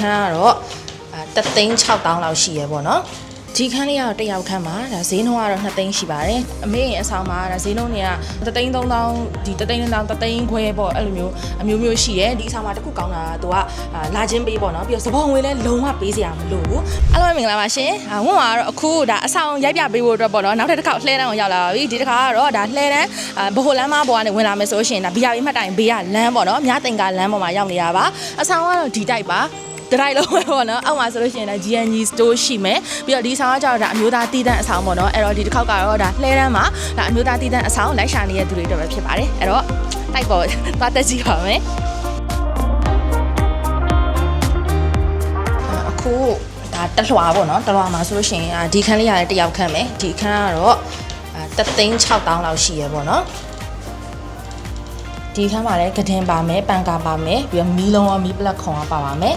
ခန်းကတော့အာတသိန်း6000လောက်ရှိရပေါ့နော်ဒီခန်းလေးကတော့တစ်ယောက်ခန်းမှာဒါဈေးနှုန်းကတော့2သိန်းရှိပါတယ်အမေရင်အဆောင်မှာဒါဈေးနှုန်းတွေက3သိန်း3000ဒီ3သိန်း3000 3သိန်းခွဲပေါ့အဲ့လိုမျိုးအမျိုးမျိုးရှိတယ်ဒီအဆောင်မှာတစ်ခုကောင်းတာကသူကအာလာချင်းပေးပေါ့နော်ပြီးတော့စပုံငွေလည်းလုံးဝပေးစရာမလိုဘူးအားလုံးပဲမင်္ဂလာပါရှင်အာဝန်မှာကတော့အခုဒါအဆောင်ရိုက်ပြပေးဖို့အတွက်ပေါ့နော်နောက်ထပ်တစ်ခေါက်လှဲတန်းကိုရောက်လာပါပြီဒီတစ်ခါကတော့ဒါလှဲတန်းအာဘိုလမ်းမပေါ်ကနေဝင်လာမယ်ဆိုလို့ရှိရင်ဒါ BRB မှတ်တိုင်ဘေးကလမ်းပေါ့နော်မြတင်ကလမ်းပေါ်မှာရောက်နေတာပါအဆောင်ကတော့ဒီတိုက်ပါ တရိုက်လုံးပဲပေါ့နော်အောက်မှာဆိုလို့ရှိရင်ဒါ GNG store ရှိမယ်ပြီးတော့ဒီဆောင်ကကျတော့ဒါအမျိုးသားတည်တံ့အဆောင်ပေါ့နော်အဲ့တော့ဒီတစ်ခေါက်ကတော့ဒါလှဲတန်းမှာဒါအမျိုးသားတည်တံ့အဆောင်လိုက်ရှာနေတဲ့သူတွေတော့ပဲဖြစ်ပါတယ်အဲ့တော့တိုက်ပေါ်သွားတက်ကြည့်ပါမယ်အခုဒါတက်လွှာပေါ့နော်တက်လွှာမှာဆိုလို့ရှိရင်အာဒီခန်းလေးရတယ်တယောက်ခန့်မယ်ဒီခန်းကတော့အာတသိန်း6000လောက်ရှိရပေါ့နော်ဒီခန်းမှာလည်းကဒင်ပါမယ်ပန်ကာပါမယ်ပြီးတော့မီးလုံးရောမီးပလက်ခွန်ရောပါပါမယ်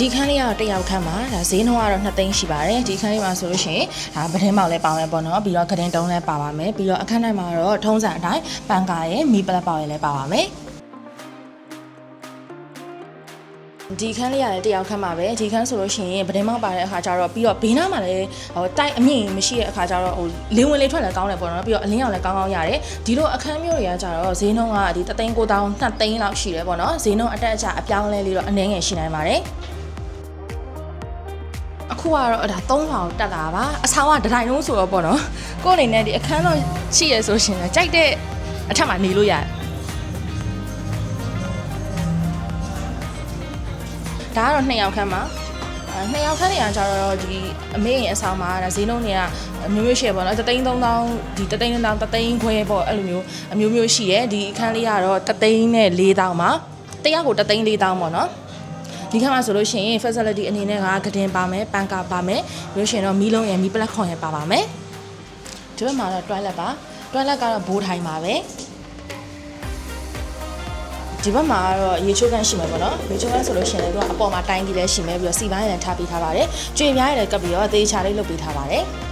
ဒီခန်းလေးကတော့တစ်ယောက်ခန်းမှာဒါဈေးနှုန်းကတော့2သိန်းရှိပါတယ်ဒီခန်းလေးမှာဆိုလို့ရှိရင်ဒါပဒင်းမောက်လည်းပါမယ်ပေါ့နော်ပြီးတော့ကဒင်တုံးလည်းပါပါမယ်ပြီးတော့အခန်းထဲမှာတော့ထုံးစံအတိုင်းပန်ကာရဲ့မီးပလက်ပေါက်ရဲ့လည်းပါပါမယ်ဒီခန်းလေးရတယ်တယောက်ခန်းမှာပဲဒီခန်းဆိုလို့ရှိရင်ဗဒင်းမောက်ပါတဲ့အခါကျတော့ပြီးတော့ဘေးနားမှာလည်းဟိုတိုက်အမြင့်မရှိတဲ့အခါကျတော့ဟိုလင်းဝင်လေးထွက်လည်းကောင်းတယ်ပေါ့နော်ပြီးတော့အလင်းရောင်လည်းကောင်းကောင်းရတယ်ဒီလိုအခန်းမျိုးတွေကကျတော့ဈေးနှုန်းကဒီ3သိန်း9တောင်း2သိန်းလောက်ရှိတယ်ပေါ့နော်ဈေးနှုန်းအတက်အကျအပြောင်းလဲလေးတော့အနည်းငယ်ရှိနိုင်ပါတယ် အခုကတော့ဒါ3လောင်တက်လာပါအဆောင်ကဒတိုင်းလုံးဆိုတော့ပေါ့နော်ကိုယ့်အနေနဲ့ဒီအခန်းတော့ရှိရဆိုရှင်ကြိုက်တဲ့အထက်မှာနေလို့ရတယ်ဒါကတော့2ယောက်ခန်းမှာအဲနှစ်ယောက်ခန်းနေရကြတော့ဒီအမေရင်အဆောင်မှာဒါဈေးနှုန်းတွေကအမျိုးမျိုးရှိရပေါ့နော်တသိန်း3000ဒီတသိန်း3000တသိန်းခွဲပေါ့အဲ့လိုမျိုးအမျိုးမျိုးရှိရဲဒီအခန်းလေးကတော့တသိန်းနဲ့4000မှာတယောက်ကိုတသိန်း4000ပေါ့နော် ဒီခါမှာဆိုလို့ရှိရင် facility အနေနဲ့ကကဒင်ပါမယ်ပန်ကာပါမယ်ပြီးလို့ရှိရင်တော့မီးလုံးရယ်မီးပလက်ခွန်ရယ်ပါပါမယ်ဒီဘက်မှာတော့ toilet ပါ toilet ကတော့ဘိုးထိုင်ပါပဲဒီဘက်မှာကတော့ရေချိုးကန်ရှိမယ်ပေါ့နော်ရေချိုးကန်ဆိုလို့ရှိရင်လည်းသူကအပေါ်မှာတိုင်းကြီးလည်းရှိမယ်ပြီးတော့စီပိုင်းလည်းထားပေးထားပါတယ်ကြွေပြားရည်ကပ်ပြီးတော့အသေးချာလေးလုပ်ပေးထားပါတယ်အဲ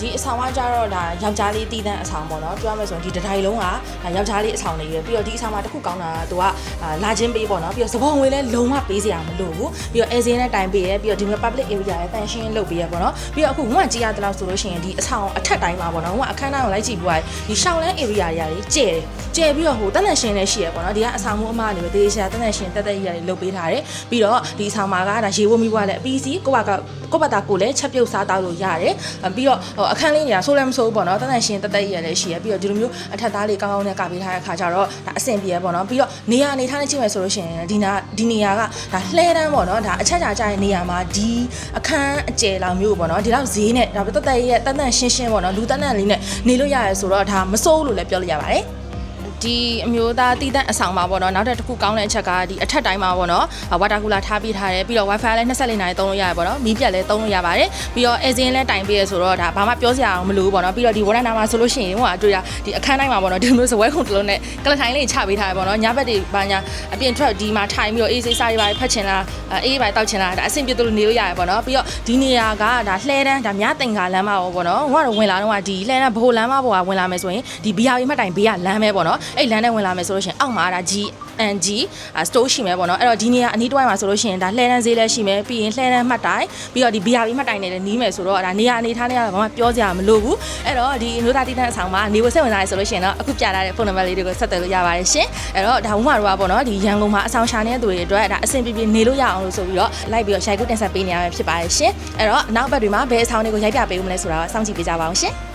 ဒီအဆောင်ကကြတော့ဒါယောက်ျားလေးတည်တဲ့အဆောင်ပေါ့နော်ပြောရမယ်ဆိုရင်ဒီတစ်တိုင်းလုံးကဒါယောက်ျားလေးအဆောင်လေးပဲပြီးတော့ဒီအဆောင်မှာတစ်ခုကောင်းတာကသူကအာလာချင်းပေးပေါ့နော်ပြီးတော့စပုံငွေလည်းလုံးဝပေးစရာမလိုဘူးပြီးတော့အဲဇင်းနဲ့တိုင်ပေးရပြီးတော့ဒီမှာ public area ရဲ့ function လုပ်ပေးရပေါ့နော်ပြီးတော့အခုငွေကြည့်ရတယ်လို့ဆိုလို့ရှိရင်ဒီအဆောင်အထက်တိုင်းမှာပေါ့နော်ငွေအခန်းတိုင်းကိုလိုက်ကြည့်ပြီးတော့ဒီရှောင်းလန်း area တွေရတယ်ကျဲတယ်ကျဲပြီးတော့ဟိုတန်တန်ရှင်းလည်းရှိရပေါ့နော်ဒီကအဆောင်မှုအမအနေနဲ့တေးချာတန်တန်ရှင်းတက်တက်ကြီးရတယ်လုပ်ပေးထားတယ်ပြီးတော့ဒီအဆောင်မှာကဒါရေဝတ်မိဘလည်းအပီးစီကိုယ့်ဘာကကိုယ့်ဘာသာကိုလည်းချက်ပြုတ်စားတောက်လို့ရတယ်ပြီးတော့ဟိုအခန်းလေးတွေကဆိုးလည်းမဆိုးဘူးပေါ့နော်တန်တန်ရှင်းတက်တက်ကြီးရတယ်ရှိရပြီးတော့ဒီလိုမျိုးအထက်သားလေးကောင်းကောင်းနဲ့ကပေးထားတဲ့ခါကျတော့ဒါအဆင်ပြေရပေါ့နော်ပြီးတော့နေရာအနေထားနဲ့ကြည့်မယ်ဆိုလို့ရှိရင်ဒီနာဒီနေရာကဒါလှဲတန်းပေါ့နော်ဒါအချက်ချာကြတဲ့နေရာမှာဒီအခန်းအကျယ်လောက်မျိုးပေါ့နော်ဒီလောက်ဈေးနဲ့ဒါတက်တက်ရဲ့တန်တန်ရှင်းရှင်းပေါ့နော်လူတန်တန်လေးနဲ့နေလို့ရတယ်ဆိုတော့ဒါမစိုးလို့လည်းပြောလို့ရပါတယ် ဒီအမျိုးသားတည်တံ့အဆောင်ပါပေါ့နော်နောက်တစ်ခုကောင်းတဲ့အချက်ကဒီအထက်တိုင်းမှာပေါ့နော်ဝါတာကူလာထားပေးထားတယ်ပြီးတော့ wifi လည်း24နာရီသုံးလို့ရတယ်ပေါ့နော်မီးပြတ်လည်းသုံးလို့ရပါတယ်ပြီးတော့အဲဇင်းလည်းတိုင်ပေးရဆိုတော့ဒါဘာမှပြောစရာမလိုဘူးပေါ့နော်ပြီးတော့ဒီဝရဏနာမှာဆိုလို့ရှိရင်ဟိုကအတွေ့ရဒီအခန်းတိုင်းမှာပေါ့နော်ဒီမျိုးစပွဲခုံတစ်လုံးနဲ့ကလထိုင်လေးချပေးထားတယ်ပေါ့နော်ညဘက်တွေဘာညာအပြင်ထွက်ဒီမှာထိုင်ပြီးတော့အေးစိစားတွေပါဖတ်ချင်လားအေးပါတောက်ချင်လားဒါအဆင်ပြေသလိုနေလို့ရတယ်ပေါ့နော်ပြီးတော့ဒီနေရာကဒါလှဲတန်းဒါမြတင်္ဂါလမ်းမပေါ့နော်ဟိုကတော့ဝင်လာတော့ဒီလှဲတန်းဘိုလမ်းမပေါ်ကဝင်လာမယ်ဆိုရင်ဒီ BRB မှတ်တိုင်ဘေးကလမ်းပဲပေါ့နော်အဲ့လမ်းနဲ့ဝင်လာမယ်ဆိုလို့ရှိရင်အောက်မှာဒါ G NG store ရှိမယ်ပေါ့နော်အဲ့တော့ဒီနေရာအနီးတစ်ဝိုက်မှာဆိုလို့ရှိရင်ဒါလှဲတန်းဈေးလည်းရှိမယ်ပြီးရင်လှဲတန်းမှတ်တိုင်ပြီးတော့ဒီ BRB မှတ်တိုင်နဲ့လည်းနီးမယ်ဆိုတော့ဒါနေရာအနေထားနဲ့ကဘာမှပြောစရာမလိုဘူးအဲ့တော့ဒီအမျိုးသားတည်တဲ့အဆောင်မှာနေဝစိတ်ဝင်စားရဆိုလို့ရှိရင်တော့အခုပြထားတဲ့ဖုန်းနံပါတ်လေးတွေကိုဆက်သွယ်လို့ရပါတယ်ရှင်အဲ့တော့ဒါဝမတို့ကပေါ့နော်ဒီရန်ကုန်မှာအဆောင်ရှာနေတဲ့သူတွေအတွက်ဒါအဆင်ပြေပြေနေလို့ရအောင်လို့ဆိုပြီးတော့လိုက်ပြီးတော့ရိုက်ကူးတင်ဆက်ပေးနေရမှာဖြစ်ပါတယ်ရှင်အဲ့တော့နောက်ဘက်တွေမှာဘယ်အဆောင်တွေကိုရိုက်ပြပေးဦးမလဲဆိုတာကိုစောင့်ကြည့်ပေးကြပါအောင်ရှင်